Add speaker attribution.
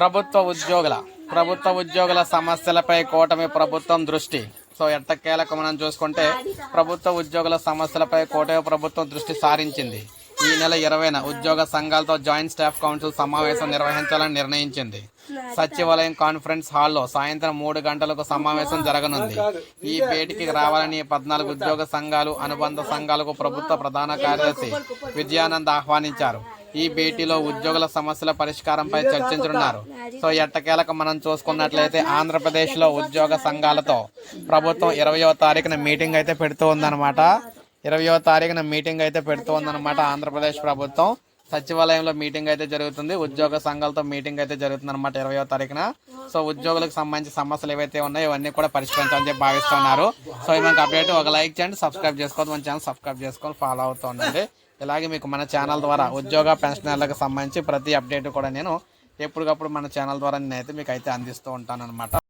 Speaker 1: ప్రభుత్వ ఉద్యోగుల ప్రభుత్వ ఉద్యోగుల సమస్యలపై కూటమి ప్రభుత్వం దృష్టి. సో ఎట్టకేలకు మనం చూసుకుంటే ప్రభుత్వ ఉద్యోగుల సమస్యలపై కూటమి ప్రభుత్వం దృష్టి సారించింది. ఈ నెల ఇరవైన ఉద్యోగ సంఘాలతో జాయింట్ స్టాఫ్ కౌన్సిల్ సమావేశం నిర్వహించాలని నిర్ణయించింది. సచివాలయం కాన్ఫరెన్స్ హాల్లో సాయంత్రం మూడు గంటలకు సమావేశం జరగనుంది. ఈ భేటీకి రావాలని పద్నాలుగు ఉద్యోగ సంఘాలు అనుబంధ సంఘాలకు ప్రభుత్వ ప్రధాన కార్యదర్శి విజయానంద్ ఆహ్వానించారు. ఈ భేటీలో ఉద్యోగుల సమస్యల పరిష్కారంపై చర్చించనున్నారు. సో ఎట్టకేలకు మనం చూసుకున్నట్లయితే ఆంధ్రప్రదేశ్లో ఉద్యోగ సంఘాలతో ప్రభుత్వం ఇరవయో తారీఖున మీటింగ్ అయితే పెడుతూ ఉందన్నమాట. ఇరవయో తారీఖున మీటింగ్ అయితే పెడుతూ ఉందన్నమాట ఆంధ్రప్రదేశ్ ప్రభుత్వం. సచివాలయంలో మీటింగ్ అయితే జరుగుతుంది. ఉద్యోగ సంఘాలతో మీటింగ్ అయితే జరుగుతుంది అనమాట ఇరవయో తారీఖున. సో ఉద్యోగులకు సంబంధించిన సమస్యలు ఏవైతే ఉన్నాయో ఇవన్నీ కూడా పరిష్కరించాలని చెప్పి భావిస్తున్నారు. సో ఈ మనకు అప్డేట్. ఒక లైక్ చేయండి సబ్స్క్రైబ్ చేసుకోవద్దు. మన ఛానల్ సబ్స్క్రైబ్ చేసుకొని ఫాలో అవుతూ ఉండండి. ఇలాగే మీకు మన ఛానల్ ద్వారా ఉద్యోగ పెన్షనర్లకు సంబంధించి ప్రతి అప్డేట్ కూడా నేను ఎప్పటికప్పుడు మన ఛానల్ ద్వారా నేనైతే మీకు అయితే అందిస్తూ ఉంటాను అనమాట